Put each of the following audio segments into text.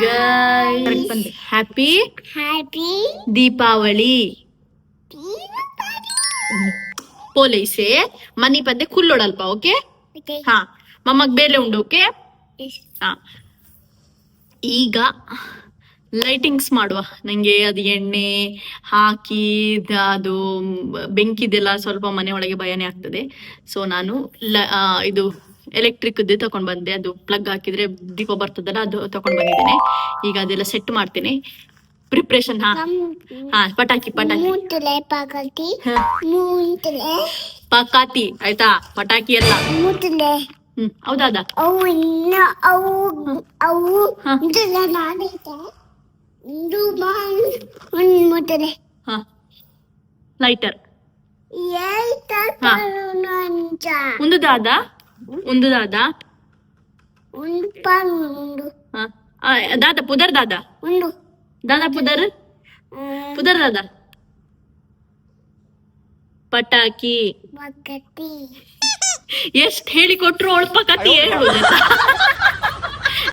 Guys ಬಂದೆ happy Happy Deepavali ಪೊಲೀಸೆ ಮನಿ ಪದ್ದೆ ಕುಲ್ಲೊಡಲ್ಪ ಓಕೆ ಹಾ ಮಮ್ಮಗ್ ಬೇಲೆ ಉಂಡು ಓಕೆ ಹಾ. ಈಗ ಲೈಟಿಂಗ್ಸ್ ಮಾಡುವ. ನಂಗೆ ಅದು ಎಣ್ಣೆ ಹಾಕಿ ಅದು ಬೆಂಕಿದೆಲ್ಲ ಸ್ವಲ್ಪ ಮನೆ ಒಳಗೆ ಭಯನೇ ಆಗ್ತದೆ. ಸೊ ನಾನು ಲ- ಆ, ಇದು ಎಲೆಕ್ಟ್ರಿಕ್ ತಕೊಂಡ್ ಬಂದೆ. ಅದು ಪ್ಲಗ್ ಹಾಕಿದ್ರೆ ದೀಪ ಬರ್ತದಲ್ಲ ಅದು ತಕೊಂಡ್ ಬಂದಿದ್ದೇನೆ. ಈಗ ಅದೆಲ್ಲ ಸೆಟ್ ಮಾಡ್ತೇನೆ. ಪ್ರಿಪ್ರೇಷನ್ ಹಾ. ಹಾ ಪಟಾಕಿ ಪಟಾಕಿ. ಪಕಾತಿ ಆಯ್ತಾ? ಪಟಾಕಿ ಎಲ್ಲ. ಹ್ಮ್ ಹೌದಾದ ಲೈಟರ್ ಏಯ್ತ ಒಂದು ದಾದ ಪುದರ್ ದಾದ ಒಂದು ಆ, ದಾದ ಪುದರ್ ದಾದಾ? ಒಂದು. ದಾದಾ ಪುದರ್? ಪುದರ್ ದಾದ? ಪಟಾಕಿ. ಎಷ್ಟ್ ಹೇಳಿ ಕೊಟ್ರು ಅವಳು ಪಕತಿ ಹೇಳುದು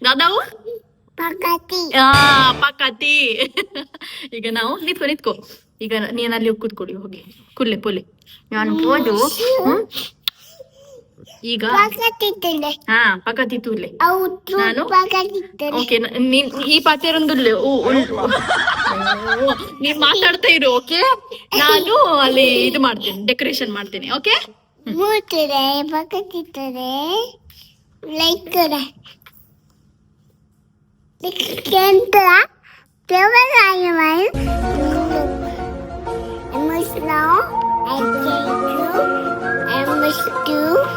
ದಾದಾವು? ಪಕತಿ ಆ ಪಕತಿ. ಈಗ ನಾವು ನಿತ್ಕೊ ನಿತ್ಕೊ. ಈಗ ನೀನಲ್ಲಿ ಅಲ್ಲಿ ಹೋಗಿ ಕೂತ್ಕೊಳ್ಳಿ ಹೋಗಿ. ಕುಲ್ಲೆ ಪುಲ್ಲೆ. ನಾನು ಹೋದು ಹ್ಮ್? ಈಗ? ಹಾ ಪಕತಿ ತೂಲೆ ಅವು ನಾನು? ಓಕೆ ನೀನ್ ಈ ಪಾತ್ರೆರೊಂದು ನೀನ್ ಮಾತಾಡ್ತಾ ಇರು ಓಕೆ ನಾನು ಅಲ್ಲಿ ಇದು ಮಾಡ್ತೇನೆ ಡೆಕೋರೇಷನ್ ಮಾಡ್ತೇನೆ ಓಕೆ ಮೂತಲೆ ಪಗತಿತ್ತಲೆ ಲೈಕ್ ಕೆಂತ ದೇವರಾಯಮೈ Emma's now, I take you, Emma's do, Miss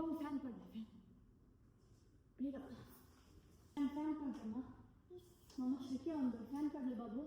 ಕಚೇರಿ ಕೊಡ್ಲಿ ಟೇಪ್ ಟೇಪ್ ಕೊಡ್ಲಿ ಬಾಬು ಫ್ಯಾನ್ ಕೊಡ್ಲಿ ಬೇಗ ಫ್ಯಾನ್ ಫ್ಯಾನ್ ಕೊಡ್ತಮ್ಮ ಮಮ್ಮ ಶ್ರೀಕೆ ಒಂದು ಫ್ಯಾನ್ ಕೊಡ್ಲಿ ಬಾಬು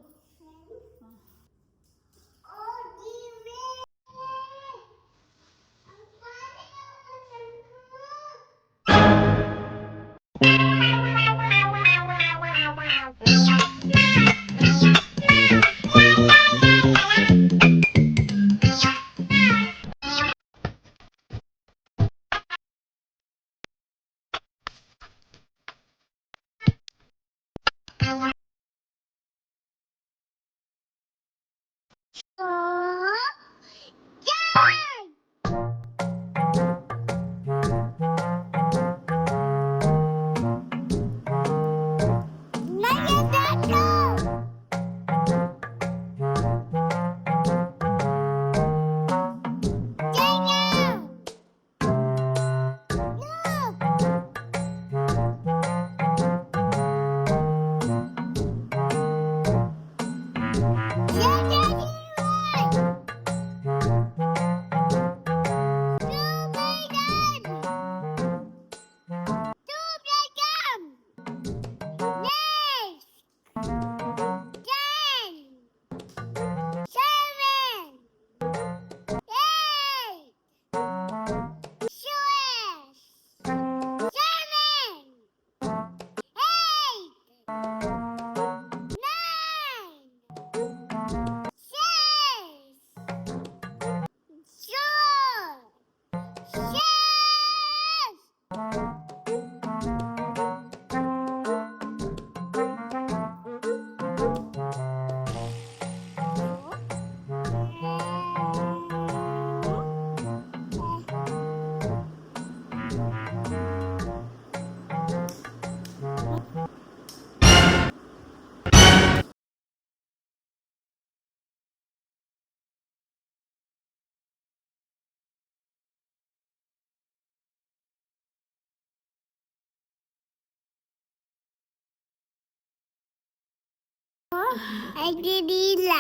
ಅದಿಲ್ಲ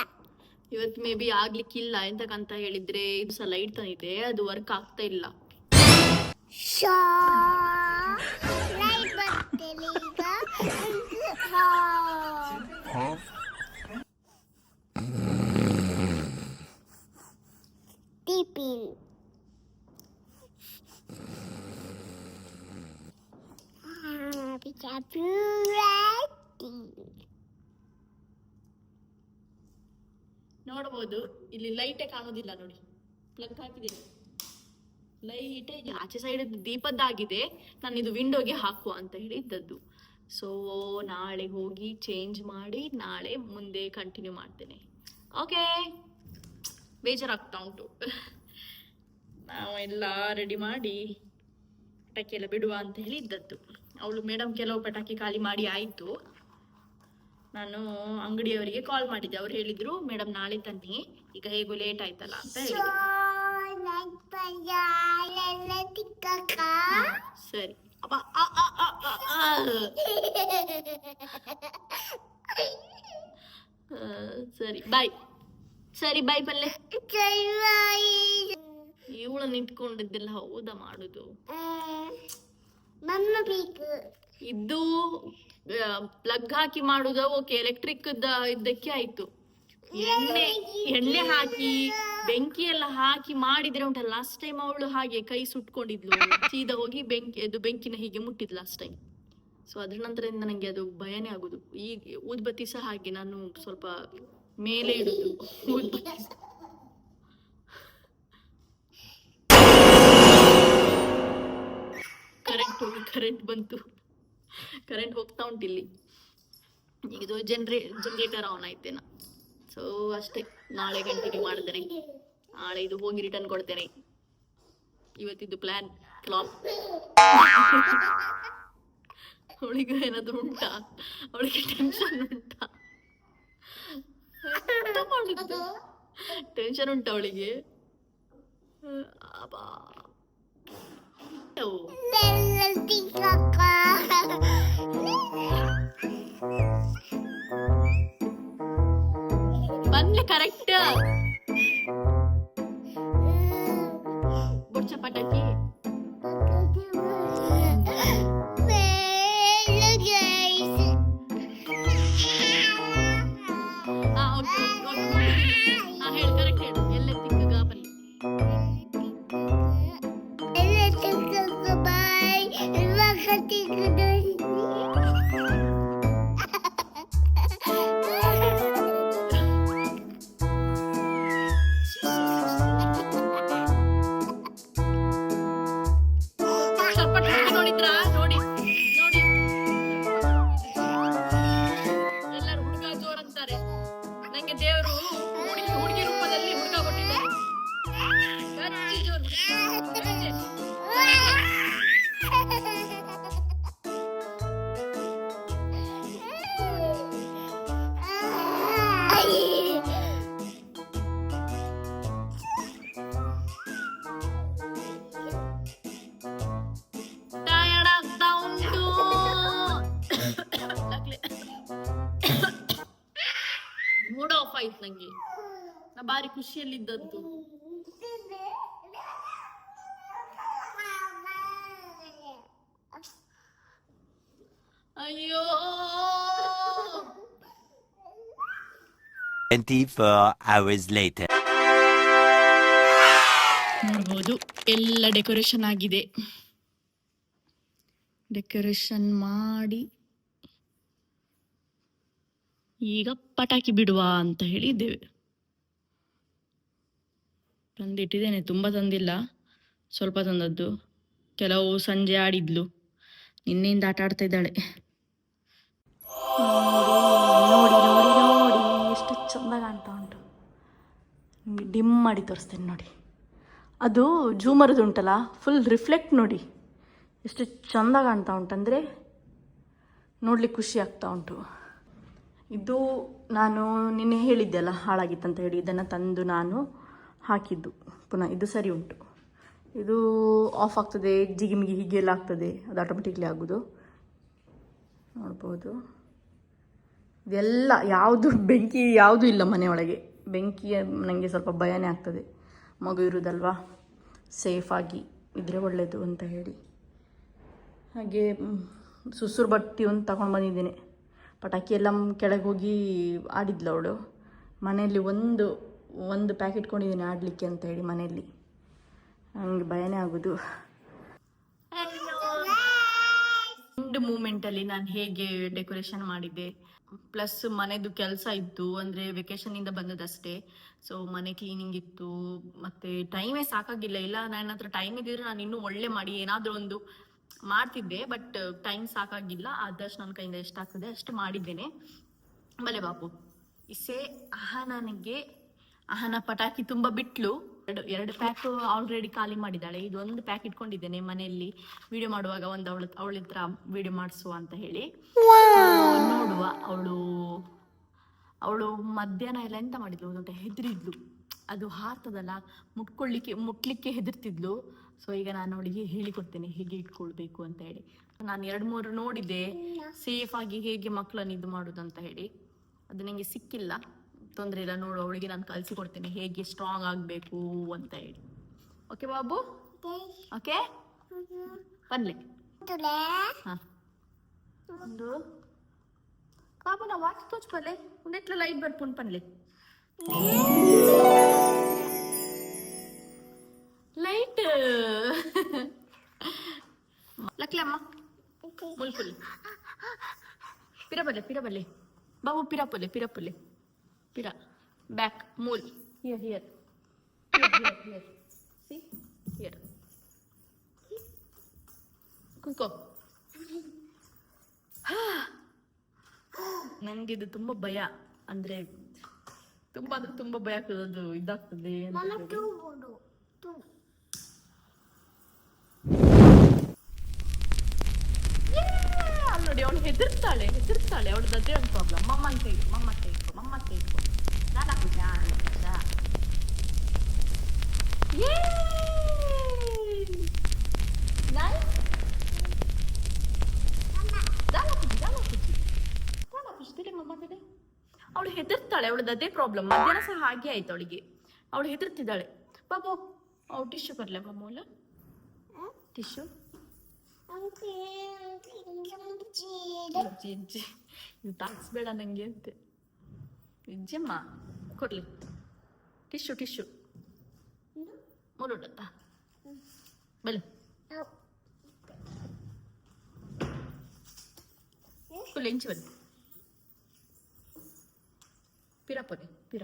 ಇವತ್ತು ಮೇ ಬಿ ಆಗ್ಲಿಕ್ಕಿಲ್ಲ ಎಂತಕ್ಕಂತ ಹೇಳಿದ್ರೆ ಇದು ಸಹ ಲೈಟ್ ತಂದಿದೆ ಅದು ವರ್ಕ್ ಆಗ್ತಾ ಇಲ್ಲ. ಈಗ ಹಾ ಟಿಫಿನ್ ನೋಡ್ಬೋದು. ಇಲ್ಲಿ ಲೈಟೇ ಕಾಣೋದಿಲ್ಲ ನೋಡಿ. ಪ್ಲಗ್ ಹಾಕಿದ್ದೀನಿ. ಲೈಟೇ ಆಚೆ ಸೈಡ್ ದೀಪದ್ದಾಗಿದೆ. ನಾನು ಇದು ವಿಂಡೋಗೆ ಹಾಕುವ ಅಂತ ಹೇಳಿದ್ದದ್ದು. ಸೊ ನಾಳೆ ಹೋಗಿ ಚೇಂಜ್ ಮಾಡಿ ನಾಳೆ ಮುಂದೆ ಕಂಟಿನ್ಯೂ ಮಾಡ್ತೇನೆ. ಓಕೆ ಬೇಜಾರಾಗ್ತಾ ಉಂಟು. ನಾವೆಲ್ಲ ರೆಡಿ ಮಾಡಿ ಪಟಾಕಿ ಎಲ್ಲ ಬಿಡುವ ಅಂತ ಹೇಳಿದ್ದದ್ದು. ಅವಳು ಮೇಡಮ್ ಕೆಲವು ಪಟಾಕಿ ಖಾಲಿ ಮಾಡಿ ಆಯಿತು. ನಾನು ಅಂಗಡಿಯವರಿಗೆ ಕಾಲ್ ಮಾಡಿದ್ದೆ. ಅವ್ರು ಹೇಳಿದ್ರು ಮೇಡಮ್ ನಾಳೆ ತನ್ನಿ ಈಗ ಹೇಗೂ ಲೇಟ್ ಆಯ್ತಲ್ಲ ಅಂತ ಸರಿ. ಅಪ್ಪ ಸರಿ. ಬಾಯ್ ಸರಿ ಬಾಯ್ ಪಲ್ಲೆ. ಇವಳನ್ನ ಇಟ್ಕೊಂಡಿದ್ದೆಲ್ಲ ಹೌದಾ ಮಾಡುದು? ಬೇಕು ಇದು ಪ್ಲಗ್ ಹಾಕಿ ಮಾಡುದು ಓಕೆ ಎಲೆಕ್ಟ್ರಿಕ್ ಇದ್ದಕ್ಕೆ ಆಯ್ತು. ಎಣ್ಣೆ ಎಣ್ಣೆ ಹಾಕಿ ಬೆಂಕಿ ಎಲ್ಲ ಹಾಕಿ ಮಾಡಿದ್ರೆ ಉಂಟಲ್ಲ ಲಾಸ್ಟ್ ಟೈಮ್ ಅವಳು ಹಾಗೆ ಕೈ ಸುಟ್ಕೊಂಡಿದ್ಲು, ಸೀದಾ ಹೋಗಿ ಬೆಂಕಿ, ಅದು ಬೆಂಕಿನ ಹೀಗೆ ಮುಟ್ಟಿದ್ ಲಾಸ್ಟ್ ಟೈಮ್ ಸೊ ಅದ್ರ ನಂತರದಿಂದ ನನಗೆ ಅದು ಭಯನೇ ಆಗುದು. ಈ ಊದ್ಬತ್ತಿ ಸಹ ಹಾಗೆ ನಾನು ಸ್ವಲ್ಪ ಮೇಲೆ ಇಡುದು. ಕರೆಂಟ್ ಕರೆಂಟ್ ಬಂತು. ಕರೆಂಟ್ ಹೋಗ್ತಾ ಉಂಟು ಇಲ್ಲಿ ಇದು ಜನ್ರೇ ಜನ್ರೇಟರ್ ಆನ್ ಆಯ್ತೇನ ಸೊ ಅಷ್ಟೇ. ನಾಳೆ ಗಂಟೆಗೆ ಮಾಡಿದ್ರೆ ನಾಳೆ ಇದು ಹೋಗಿ ರಿಟರ್ನ್ ಕೊಡ್ತೇನೆ. ಇವತ್ತಿದ್ದು ಪ್ಲಾನ್ ಫ್ಲಾಪ್ ಅವಳಿಗೆ ಏನಾದ್ರು ಉಂಟಾ? ಅವಳಿಗೆ ಟೆನ್ಷನ್ ಉಂಟಾ? ಟೆನ್ಷನ್ ಉಂಟಾ ಅವಳಿಗೆ? ಅಬ್ಬಾ tu? Nanti kakak. Karakter. Hmm. Bercepat lagi. ಬಾರಿ ಖುಷಿಯಲ್ಲಿದ್ದದ್ದು. ಅಯ್ಯೋ! 24 hours later. ನೋಡ್ಬೋದು ಎಲ್ಲ ಡೆಕೋರೇಷನ್ ಆಗಿದೆ. ಡೆಕೋರೇಷನ್ ಮಾಡಿ ಈಗ ಪಟಾಕಿ ಬಿಡುವ ಅಂತ ಹೇಳಿದ್ದೇವೆ. ತಂದಿಟ್ಟಿದ್ದೇನೆ, ತುಂಬ ತಂದಿಲ್ಲ, ಸ್ವಲ್ಪ ತಂದದ್ದು. ಕೆಲವು ಸಂಜೆ ಆಡಿದ್ಲು, ನಿನ್ನೆಯಿಂದ ಆಟ ಆಡ್ತಾ ಇದ್ದಾಳೆ. ನೋಡಿ ನೋಡಿ ನೋಡಿ, ಎಷ್ಟು ಚಂದ ಕಾಣ್ತಾ ಉಂಟು. ಡಿಮ್ ಮಾಡಿ ತೋರಿಸ್ತೇನೆ ನೋಡಿ. ಅದು ಜೂಮರದು ಉಂಟಲ್ಲ ಫುಲ್ ರಿಫ್ಲೆಕ್ಟ್ ನೋಡಿ. ಎಷ್ಟು ಚಂದ ಕಾಣ್ತಾ ಉಂಟಂದರೆ ನೋಡ್ಲಿಕ್ಕೆ ಖುಷಿ ಆಗ್ತಾ ಉಂಟು. ಇದು ನಾನು ನಿನ್ನೆ ಹೇಳಿದ್ದೆ ಅಲ್ಲ, ಹಾಳಾಗಿತ್ತಂತ ಹೇಳಿ, ಇದನ್ನು ತಂದು ನಾನು ಹಾಕಿದ್ದು. ಪುನಃ ಇದು ಸರಿ ಉಂಟು. ಇದು ಆಫ್ ಆಗ್ತದೆ, ಜಿಗಿಮಿಗಿ ಹೀಗೆಲ್ಲ ಆಗ್ತದೆ, ಅದು ಆಟೋಮೆಟಿಕ್ಲಿ ಆಗೋದು. ನೋಡ್ಬೋದು. ಇದೆಲ್ಲ ಯಾವುದು ಬೆಂಕಿ ಯಾವುದೂ ಇಲ್ಲ ಮನೆಯೊಳಗೆ ಬೆಂಕಿ ನನಗೆ ಸ್ವಲ್ಪ ಭಯನೇ ಆಗ್ತದೆ. ಮಗು ಇರೋದಲ್ವಾ? ಸೇಫಾಗಿ ಇದ್ರೆ ಒಳ್ಳೆಯದು ಅಂತ ಹೇಳಿ. ಹಾಗೆ ಸುಸುರು ಬಟ್ಟಿ ಒಂದು ತಗೊಂಡು ಬಂದಿದ್ದೀನಿ. ಪಟಾಕಿ ಎಲ್ಲ ಕೆಳಗೆ ಹೋಗಿ ಆಡಿದ್ಲು ಅವಳು. ಮನೆಯಲ್ಲಿ ಒಂದು ಒಂದು ಪ್ಯಾಕೆಟ್ ಇಟ್ಕೊಂಡಿದ್ದೀನಿ ಆಡಲಿಕ್ಕೆ ಅಂತ ಹೇಳಿ ಮನೆಯಲ್ಲಿ. ನನಗೆ ಭಯನೇ ಆಗೋದು. ಎಂಡ್ ಮೂಮೆಂಟಲ್ಲಿ ನಾನು ಹೇಗೆ ಡೆಕೋರೇಷನ್ ಮಾಡಿದ್ದೆ. ಪ್ಲಸ್ ಮನೆದು ಕೆಲಸ ಇತ್ತು, ಅಂದರೆ ವೆಕೇಷನಿಂದ ಬಂದದಷ್ಟೇ. ಸೊ ಮನೆ ಕ್ಲೀನಿಂಗ್ ಇತ್ತು, ಮತ್ತು ಟೈಮೇ ಸಾಕಾಗಿಲ್ಲ. ಇಲ್ಲ ನನ್ನ ಹತ್ರ ಟೈಮ್ ಇದ್ದಿದ್ರೆ ನಾನು ಇನ್ನೂ ಒಳ್ಳೆ ಮಾಡಿ ಏನಾದರೂ ಒಂದು ಮಾಡ್ತಿದ್ದೆ ಬಟ್ ಟೈಮ್ ಸಾಕಾಗಿಲ್ಲ. ಆದಷ್ಟು ನನ್ನ ಕೈಯಿಂದ ಎಷ್ಟಾಗ್ತದೆ ಅಷ್ಟು ಮಾಡಿದ್ದೇನೆ. ಬಲೆ ಬಾಬು ಇಸೆ ಅಹನನಿಗೆ ಅಹನ ಪಟಾಕಿ ತುಂಬಾ ಬಿಟ್ಲು. ಎರಡು ಎರಡು ಪ್ಯಾಕ್ ಆಲ್ರೆಡಿ ಖಾಲಿ ಮಾಡಿದ್ದಾಳೆ. ಇದು ಒಂದು ಪ್ಯಾಕ್ ಇಟ್ಕೊಂಡಿದ್ದೇನೆ ಮನೆಯಲ್ಲಿ. ವಿಡಿಯೋ ಮಾಡುವಾಗ ಒಂದು ಅವಳ ಅವಳ ಹತ್ರ ವಿಡಿಯೋ ಮಾಡಿಸುವ ಅಂತ ಹೇಳಿ. ನೋಡುವ. ಅವಳು ಅವಳು ಮಧ್ಯಾಹ್ನ ಎಲ್ಲ ಎಂತ ಮಾಡಿದ್ಲು? ಅಂತ ಹೆದರಿದ್ಲು. ಅದು ಹಾರ್ತದಲ್ಲ ಮುಟ್ಕೊಳ್ಳಿಕ್ಕೆ ಮುಟ್ಲಿಕ್ಕೆ ಹೆದರ್ತಿದ್ಲು. ಸೊ ಈಗ ನಾನು ಅವಳಿಗೆ ಹೇಳಿಕೊಡ್ತೇನೆ ಹೇಗೆ ಇಟ್ಕೊಳ್ಬೇಕು ಅಂತ ಹೇಳಿ. ನಾನು ಎರಡು ಮೂರು ನೋಡಿದೆ ಸೇಫ್ ಆಗಿ ಹೇಗೆ ಮಕ್ಕಳನ್ನು ಇದು ಮಾಡೋದು ಅಂತ ಹೇಳಿ. ಅದು ನನಗೆ ಸಿಕ್ಕಿಲ್ಲ. ತೊಂದರೆ ಇಲ್ಲ, ನೋಡು, ಅವಳಿಗೆ ನಾನು ಕಲಿಸಿಕೊಡ್ತೀನಿ ಹೇಗೆ ಸ್ಟ್ರಾಂಗ್ ಆಗಬೇಕು ಅಂತ ಹೇಳಿ. ಓಕೆ ಬಾಬು? ಓಕೆ ಬನ್ನಿ. ಒಂದು. ಬಾಬು ನಾ ವಾಚ್ ತೋಚ್ಬಲ್ಲೆ ಒಂದೆಟ್ಲ ಲೈಟ್ ಬರ್ಕೊಂಡು ಬನ್ನಿ. ಲೈಟ್ ಲಕ್ಲಮ್ಮ ಮುಲ್ಕುಲಿ ಪಿರಬಲ್ಲೆ ಪಿರಬಲ್ಲೆ. ಬಾಬು ಪಿರಪುಲ್ಲೆ ಪಿರಪುಲ್ಲೆ Pira. Back. Mole. Here, here. Here, here, here. See? Here. Quick ಇದು ನನಗಿದು ತುಂಬ ಭಯ ಅಂದ್ರೆ ತುಂಬಾ ಅಂದ್ರೆ ತುಂಬಾ ಭಯ ಆಗ್ತದೆ ಇದಾಗ್ತದೆ ನೋಡಿ ಅವಳು ಹೆದರ್ತಾಳೆ ಹೆದರ್ತಾಳೆ ಅವಳು ಅದೇ ಒಂದು ಪ್ರಾಬ್ಲಮ್ ಮಮ್ಮ ಅಂತ ಹೇಳಿ ಮಮ್ಮ ಅಂತ ಇಟ್ಕೊ ಮಮ್ಮ ಅಂತ ನಾನು ಹಾಕುದ ಅವಳು ಹೆದರ್ತಾಳೆ ಅವಳದ್ದು ಅದೇ ಪ್ರಾಬ್ಲಮ್ ಮಧ್ಯಾಹ್ನ ಸಹ ಹಾಗೆ ಆಯ್ತು ಅವಳಿಗೆ ಅವಳು ಹೆದರ್ತಿದ್ದಾಳೆ ಬಾಬು ಅವ್ಳು ಟಿಶ್ಯೂ ಬರಲ್ಲ ಮಮ್ಮೂಲ ಟಿಶ್ಯೂ ಅಜ್ಜಿ ಇದು ತಾಗಿಸ್ಬೇಡ ನಂಗೆ ಅಂತೆ ಅಜ್ಜಮ್ಮ ಕೊಡ್ಲಿ. Tissue tissue. ಮುರುಡತ್ತ ಬಲೆ. ಫುಲ್ ಇಂಚು ಬನ್ನಿ. ಪಿರ ಪೊದೆ ಪಿರ.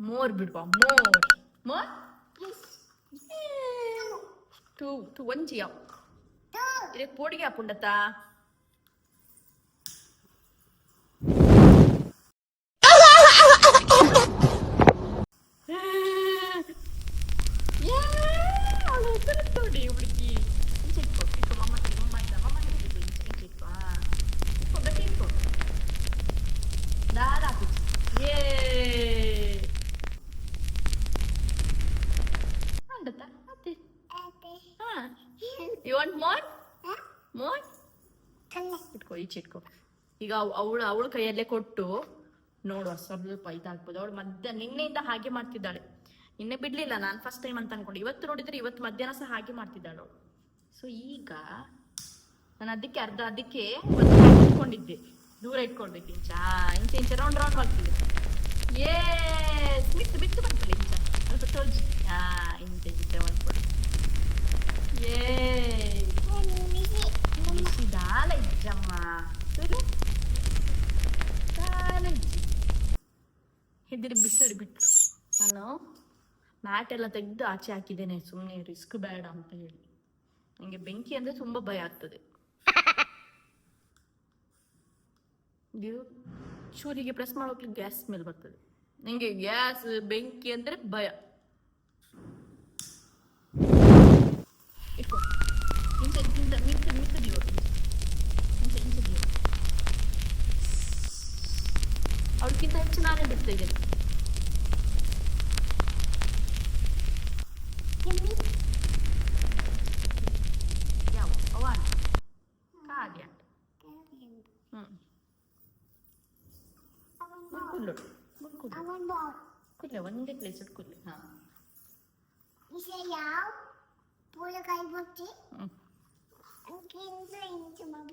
ಮೋರ್ ಬಿಡುವ ಮೋರ್. ಮೋರ್? ಟೂ ಟು ಒಂಜಿಯ ಇದಕ್ಕೆ ಪೋಡಿಗೆ ಹಾಕೊಂಡತ್ತ ನೋಡಿ ಹುಡುಗಿ ಇಂಚೆ ಇಟ್ಕೊ ಇಟ್ಕೊ ಮಮ್ಮ ಹತ್ರ, ಮಮ್ಮ ಇದ್ದ ಮಮ್ಮ ಹತ್ರ ಇಟ್ಕೊ, ಇಂಚೆ ಇಂಚೆ ಇಟ್ಕೊ ಹಾ. ಇಟ್ಕೊ ಗಟ್ಟಿ ಇಟ್ಕೊ ದಾರ ಹಾಕು ಏ ಅಂಡತ್ತ ಮತ್ತೆ ಹಾ ಯು ವಾಂಟ್ ಮೋರ್ ಮೋರ್ ಇಟ್ಕೋ ಈಚೆ ಇಟ್ಕೋ ಈಗ ಅವಳು ಅವಳ ಕೈಯಲ್ಲೇ ಕೊಟ್ಟು ನೋಡುವ ಸ್ವಲ್ಪ ಇದಾಗ್ಬೋದು ಅವಳು ಮಧ್ಯ ನಿನ್ನೆಯಿಂದ ಹಾಗೆ ಮಾಡ್ತಿದ್ದಾಳೆ. ನಿನ್ನೆ ಬಿಡ್ಲಿಲ್ಲ ನಾನು ಫಸ್ಟ್ ಟೈಮ್ ಅಂತ ಅನ್ಕೊಂಡು. ಇವತ್ತು ನೋಡಿದ್ರೆ ಇವತ್ತು ಮಧ್ಯಾಹ್ನ ಸಹ ಹಾಗೆ ಮಾಡ್ತಿದ್ದಾಳು ಅವಳು. ಸೊ ಈಗ ನಾನು ಅದಕ್ಕೆ ಅರ್ಧ ಅದಕ್ಕೆ ಇಟ್ಕೊಂಡಿದ್ದೆ. ದೂರ ಇಟ್ಕೊಳ್ಬೇಕು ಇಂಚ ಇಂಚ ಇಂಚ ರೌಂಡ್ ರೌಂಡ್ ಮಾಡ್ತಿದ್ದೆ. ಏ ಬಿತ್ತು ಬಿತ್ತು ಬರ್ತಲ್ಲ ಇಂಚ ಸ್ವಲ್ಪ ತೋಜಿ ಹಾ ಇಂಚ ಇಂಚ ಮಾಡ್ಕೊಡಿ. ಏ ಇಜ್ಜಮ್ಮ. ದಾಲ ಇಜ್ಜಿ ಹೆದರಿ ಬಿಸಿಡಿ ಬಿಟ್ರು. ನಾನು ಮ್ಯಾಟ್ ಎಲ್ಲ ತೆಗೆದು ಆಚೆ ಹಾಕಿದ್ದೇನೆ. ಸುಮ್ಮನೆ ರಿಸ್ಕ್ ಬೇಡ ಅಂತ ಹೇಳಿ. ನನಗೆ ಬೆಂಕಿ ಅಂದರೆ ತುಂಬಾ ಭಯ ಆಗ್ತದೆ. ಇದು ಚೂರಿಗೆ ಪ್ರೆಸ್ ಮಾಡೋಕೆ ಗ್ಯಾಸ್ ಸ್ಮೆಲ್ ಬರ್ತದೆ. ನನಗೆ ಗ್ಯಾಸ್ ಬೆಂಕಿ ಅಂದ್ರೆ ಭಯ ಇಟ್ಕೊ ಇಂಚ ಇಂಚ ಮಿಕ್ಕ ಮಿಕ್ಕ ದಿಯೋ ಇಂಚ ಇಂಚ ದಿಯೋ ಅವಳಿಗಿಂತ ಹೆಚ್ಚು ನಾನೇ ಬಿಡ್ತಾ ಇದ್ದೇನೆ ಯಾವ ಅವಾನ ಕಾದ್ಯ ಹ್ಮ್ ಇಲ್ಲ ಒಂದೇ ಪ್ಲೇಸ್ ಕೂಲಿ ಹಾ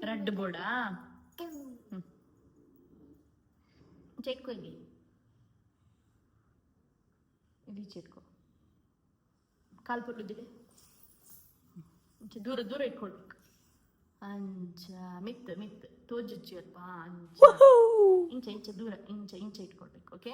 ರೆಡ್ ಬೋರ್ಡಾ ಚೆಕ್ ಇಲ್ಲಿ ఇది చేరుకో కాలు పొట్టుదిలే ದೂರ ದೂರ ఇట్కోడ్ಬೇಕು ಅಂಚ ಮಿತ್ ಮಿತ್ ತೋಜುಚ್ಚಿ ಅಲ್ಪ ಅಂಚ ಇಂಚ ಇಂಚ ದೂರ ಇಂಚ ಇಂಚ ಇಟ್ಕೊಳ್ಬೇಕು ಓಕೆ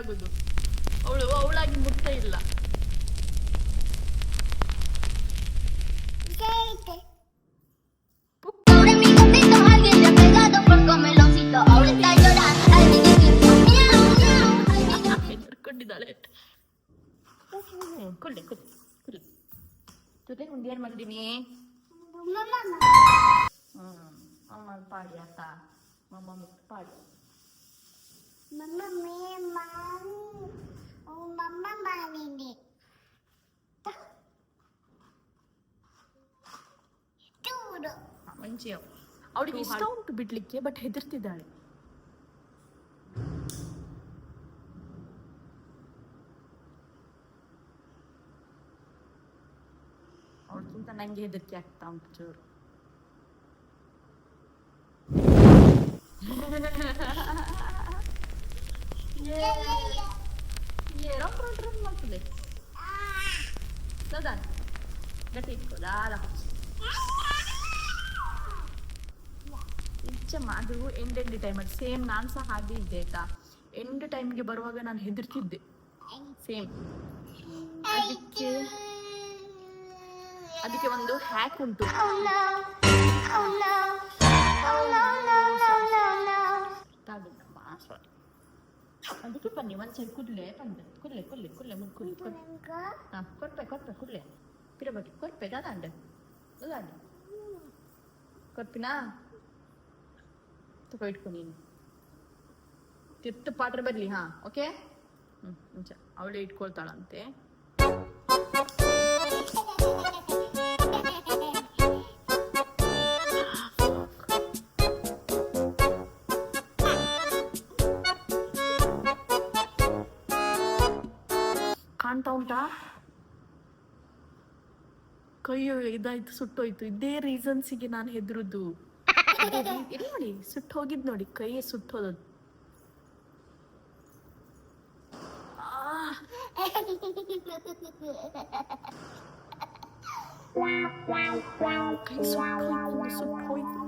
ಅವಳು ಅವಳಾಗಿ niñito. ಇಲ್ಲ. ಹ್ಮ್ ಕೊಡ್ಲಿ ಕೊಡ್ಲಿ ಕೊಡ್ಲಿ. ಜೊತೆ ಒಂದು ಏನು ಮಾಡಿದೀನಿ. ಹ್ಮ್ ಅಮ್ಮ ಪಾಡಿ ಆತ ಮಮ್ಮ ಪಾಡಿ Mama me mami. Oh mama mami ni. Duro. Manchi ಅವಳಿಗೆ ಇಷ್ಟ ಉಂಟು ಬಿಡ್ಲಿಕ್ಕೆ ಬಟ್ ಹೆದರ್ತಿದ್ದಾಳೆ ಅವಳಿಗಿಂತ ನಂಗೆ ಹೆದರಿಕೆ ಆಗ್ತಾ ಉಂಟು ಚೂರು ರೌಂಡ್ ಮಾಡ್ತದೆ ಸದಾ ಗಟ್ಟಿ ಇಟ್ಕೋ ದಾದ ನಿಜಮ್ಮ ಅದು ಎಂಡ್ ಎಂಡ್ ಟೈಮಲ್ಲಿ ಸೇಮ್ ನಾನು ಸಹ ಹಾಗೆ ಇದ್ದೆ ಆಯ್ತಾ ಎಂಡ್ ಟೈಮ್ಗೆ ಬರುವಾಗ ನಾನು ಹೆದರ್ತಿದ್ದೆ ಸೇಮ್ ಅದಕ್ಕೆ ಅದಕ್ಕೆ ಒಂದು ಹ್ಯಾಕ್ ಉಂಟು ಅದಕ್ಕೆ ಬನ್ನಿ ಒಂದು ಸೈಡ್ ಕುಡ್ಲೆ ಬಂದೆ ಕುಡ್ಲೆ ಕುಡ್ಲೆ ಕುಡ್ಲೆ ಮುಡ್ ಕುಡ್ಲೆ. ಹಾಂ ಕೊಡ್ಪೆ ಕೊಡ್ಪೆ ಕುಡ್ಲೆ ಪಿರಬಟ್ಟಿ ಕೊಡ್ಪೆ ದಾದಂಡೆ ದಾದಂಡೆ ಕೊಡ್ಪಿನಾ ತಗೋ ಇಟ್ಕೊ ನೀನು ತಿರ್ತು ಪಾಟ್ರೆ ಬರಲಿ ಹಾಂ ಓಕೆ ಹ್ಞೂ ಮುಂಚೆ ಅವಳೇ ಇಟ್ಕೊಳ್ತಾಳಂತೆ ಕಾಣ್ತಾ ಉಂಟಾ? ಕೈ ಇದಾಯ್ತು, ಸುಟ್ಟೋಯ್ತು. ಇದೇ ರೀಸನ್ಸಿಗೆ ನಾನು ಹೆದರುದು ನೋಡಿ, ಸುಟ್ಟು ಹೋಗಿದ್ ನೋಡಿ ಕೈ ಸುಟ್ಟೋದದು ಕೈ ಸುಟ್ಟೋಯ್ತು ಸುಟ್ಟೋಯ್ತು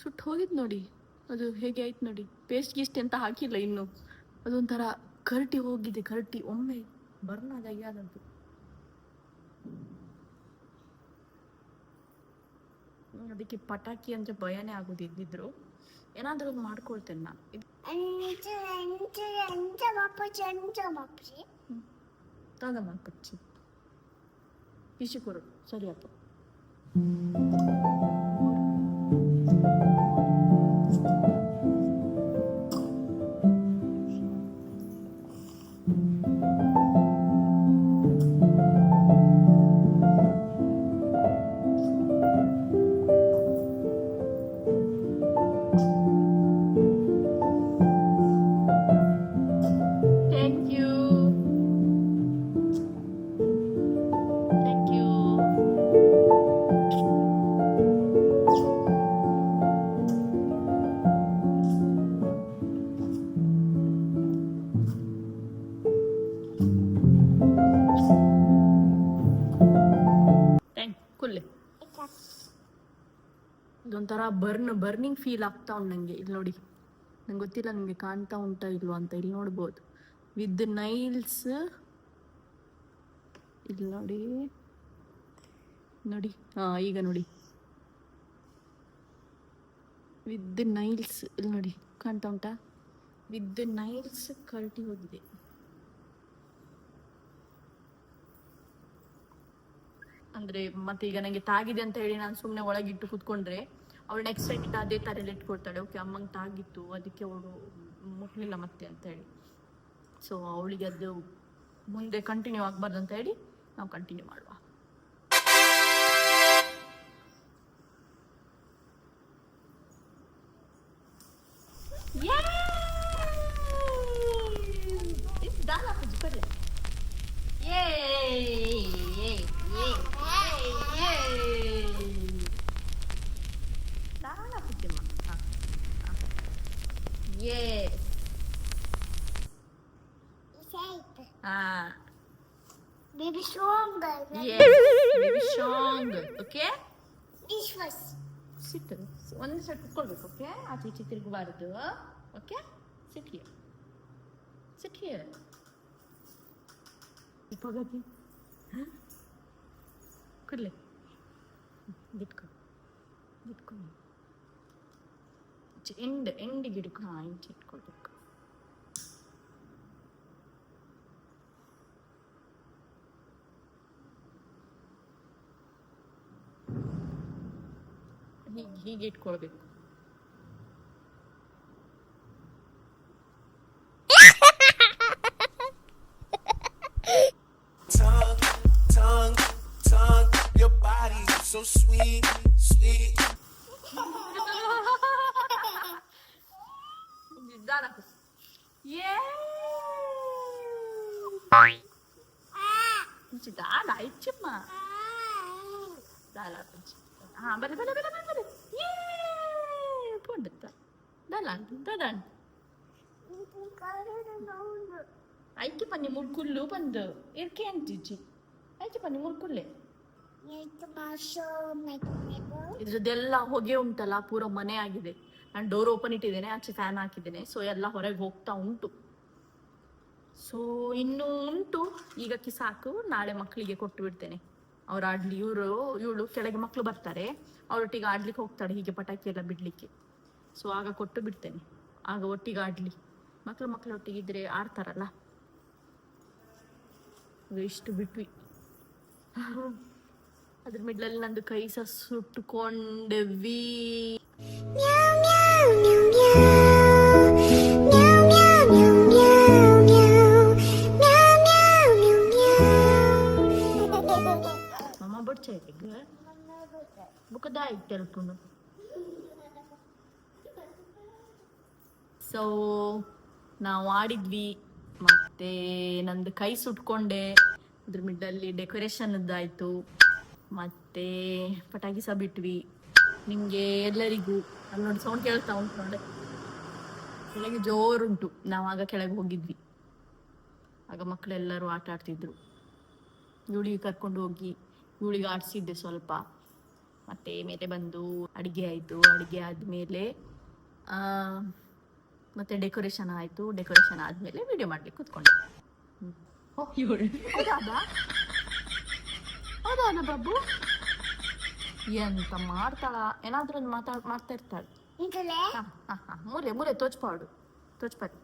ಸುಟ್ಟು ಹೋಗಿದ್ ನೋಡಿ. ಅದು ಹೇಗೆ ಆಯ್ತು ನೋಡಿ. ಪೇಸ್ಟ್ ಗೀಸ್ಟ್ ಅಂತ ಹಾಕಿಲ್ಲ ಇನ್ನು. ಅದೊಂಥರ ಕರಟಿ ಹೋಗಿದೆ ಕರ್ಟಿ. ಒಮ್ಮೆ ಬರ್ನ್ ಆದಾಗ ಯಾರದು ಅದಕ್ಕೆ ಪಟಾಕಿ ಅಂದ್ರೆ ಭಯನೇ ಆಗೋದು ಇದ್ದಿದ್ರು. ಏನಾದ್ರೂ ಒಂದು ಮಾಡ್ಕೊಳ್ತೇನೆ ನಾನು. ಇದು Anca anca anca burn, burning feel ಆಗ್ತಾ ಉಂಟು ನನಗೆ ಇಲ್ಲಿ ನೋಡಿ, ನಂಗೆ ಗೊತ್ತಿಲ್ಲ ನಿಮಗೆ ಕಾಣ್ತಾ ಉಂಟಾ ಇಲ್ವಾ ಅಂತ. ಇಲ್ಲಿ ನೋಡ್ಬೋದು. ವಿತ್ ನೈಲ್ಸ್ ಇಲ್ಲಿ ನೋಡಿ ನೋಡಿ ಹಾಂ ಈಗ ನೋಡಿ. ವಿತ್ ನೈಲ್ಸ್ ಇಲ್ಲಿ ನೋಡಿ, ಕಾಣ್ತಾ ಉಂಟಾ? ವಿತ್ ನೈಲ್ಸ್ ಕರ್ಟಿ ಹೋಗಿದೆ. ಅಂದ್ರೆ ಮತ್ತೆ ಈಗ ನಂಗೆ ತಾಗಿದೆ ಅಂತ ಹೇಳಿ ನಾನು ಸುಮ್ಮನೆ ಒಳಗಿಟ್ಟು ಕುತ್ಕೊಂಡ್ರೆ ಅವಳು ನೆಕ್ಸ್ಟ್ ಟೈಮ್ ಅದೇ ತಲೆಯಲ್ಲಿ ಇಟ್ಕೊಳ್ತಾಳೆ. ಓಕೆ ಅಮ್ಮಂಗೆ ತಾಗಿತ್ತು. ಅದಕ್ಕೆ ಅವಳು ಮುಟ್ಲಿಲ್ಲ ಮತ್ತೆ ಅಂತ ಹೇಳಿ. ಸೊ ಅವಳಿಗೆ ಅದು ಮುಂದೆ ಕಂಟಿನ್ಯೂ ಆಗಬಾರ್ದು ಅಂತ ಹೇಳಿ ನಾವು ಕಂಟಿನ್ಯೂ ಮಾಡುವ. Ah. Baby stronger. Né? Yes. Baby stronger. Okay? This was. Sit. One set color. Okay? I teach it to Vardu. Okay? Sit here. Sit here. que, Huh? Could look. Bitcoin. ಬಿಟ್ಕೊ end ಎಂಡಿಗೆ ಇಡ್ಕೊ ಹಾಂ ಇಂಚೆ ಇಟ್ಕೊಳ್ಬೇಕು ಹೀಗೆ ಹೀಗೆ ಇಟ್ಕೊಳ್ಬೇಕು tongue, tongue, tongue. Your body so sweet, sweet. ನಿಧಾನ ಏ ನಿಧಾನ ಇಚ್ಚಮ್ಮ ದಾಲ ಹಾ ಬಲೆ ಬಲೆ ಬಲೆ ಬಲೆ ಬಲೆ ಏ ಪೊಂಡತ್ತ ದಾಲ ದಾದಾನ್ ಐಕೆ ಪನ್ನಿ ಮುರ್ಕುಲ್ಲು ಬಂದು ಇರ್ಕೆ ಅಂತಿಜ್ಜಿ ಐಕೆ ಪನ್ನಿ ಮುರ್ಕುಲ್ಲೆ ಇದ್ರದ್ದೆಲ್ಲ ಹೊಗೆ ಉಂಟಲ್ಲ ಪೂರ ಮನೆ ಆಗಿದೆ ನಾನು ಡೋರ್ ಓಪನ್ ಇಟ್ಟಿದ್ದೇನೆ ಆಚೆ ಫ್ಯಾನ್ ಹಾಕಿದ್ದೇನೆ. ಸೊ ಎಲ್ಲ ಹೊರಗೆ ಹೋಗ್ತಾ ಉಂಟು. ಸೊ ಇನ್ನು ಉಂಟು. ಈಗಕ್ಕೆ ಸಾಕು. ನಾಳೆ ಮಕ್ಕಳಿಗೆ ಕೊಟ್ಟು ಬಿಡ್ತೇನೆ. ಅವ್ರು ಆಡ್ಲಿ ಇವರು, ಇವಳು ಕೆಳಗೆ ಮಕ್ಕಳು ಬರ್ತಾರೆ. ಅವರೊಟ್ಟಿಗೆ ಆಡ್ಲಿಕ್ಕೆ ಹೋಗ್ತಾಳೆ ಹೀಗೆ ಪಟಾಕಿ ಎಲ್ಲ ಬಿಡ್ಲಿಕ್ಕೆ. ಸೊ ಆಗ ಕೊಟ್ಟು ಬಿಡ್ತೇನೆ. ಆಗ ಒಟ್ಟಿಗೆ ಆಡ್ಲಿ. ಮಕ್ಕಳು ಮಕ್ಕಳೊಟ್ಟಿಗೆ ಇದ್ರೆ ಆಡ್ತಾರಲ್ಲ. ಈಗ ಇಷ್ಟು ಬಿಟ್ವಿ. ಅದ್ರ ಮಿಡ್ಲಲ್ಲಿ ನಂದು ಕೈ ಸಹ ಸುಟ್ಟುಕೊಂಡ್ವಿ. ಬುಕ್ಕದಾಯಿ ತೆಲ್ಪುಂಡು ಸೊ ನಾವು ಆಡಿದ್ವಿ, ಮತ್ತೆ ನಂದು ಕೈ ಸುಟ್ಕೊಂಡೆ. ಅದ್ರ ಮಿಡ್ಡಲ್ಲಿ ಡೆಕೋರೇಷನ್ದಾಯಿತು ಮತ್ತೆ ಪಟಾಕಿ ಸಹ ಬಿಟ್ವಿ. ನಿಮಗೆ ಎಲ್ಲರಿಗೂ ಅಲ್ಲಿ ನೋಡಿ ಸೌಂಡ್ ಕೇಳ್ತಾ ಉಂಟು ನೋಡಿ ಕೆಳಗೆ ಜೋರುಂಟು ನಾವು ಆಗ ಕೆಳಗೆ ಹೋಗಿದ್ವಿ. ಆಗ ಮಕ್ಕಳೆಲ್ಲರೂ ಆಟ ಆಡ್ತಿದ್ರು. ಇವಳಿಗೆ ಕರ್ಕೊಂಡು ಹೋಗಿ ಇವಳಿಗೆ ಆಡಿಸಿದ್ದೆ ಸ್ವಲ್ಪ. ಮತ್ತೆ ಮೇಲೆ ಬಂದು ಅಡುಗೆ ಆಯಿತು, ಅಡುಗೆ ಆದಮೇಲೆ ಮತ್ತೆ ಡೆಕೋರೇಷನ್ ಆಯಿತು. ಡೆಕೋರೇಷನ್ ಆದಮೇಲೆ ವಿಡಿಯೋ ಮಾಡ್ಲಿಕ್ಕೆ ಕೂತ್ಕೊಂಡೆ. ಹೌದಾ ಹೌದಾ ಬಾಬು ಎಂತ ಮಾಡ್ತಾಳ? ಏನಾದ್ರೂ ಒಂದು ಮಾತಾಡ್ ಮಾಡ್ತಾ ಇರ್ತಾಳೆ. ಮೂಲೆ ಮೂಲೆ ತೋಚ್ಪಾಡು. ತೋಚ್ಪಾಡು.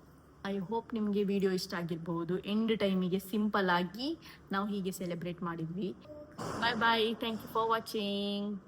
ಐ ಹೋಪ್ ನಿಮಗೆ ವಿಡಿಯೋ ಇಷ್ಟ ಆಗಿರ್ಬೋದು ಎಂಡ್ ಟೈಮಿಗೆ ಸಿಂಪಲ್ ಆಗಿ ನಾವು ಹೀಗೆ ಸೆಲೆಬ್ರೇಟ್ ಮಾಡಿದ್ವಿ. Bye bye thank you for watching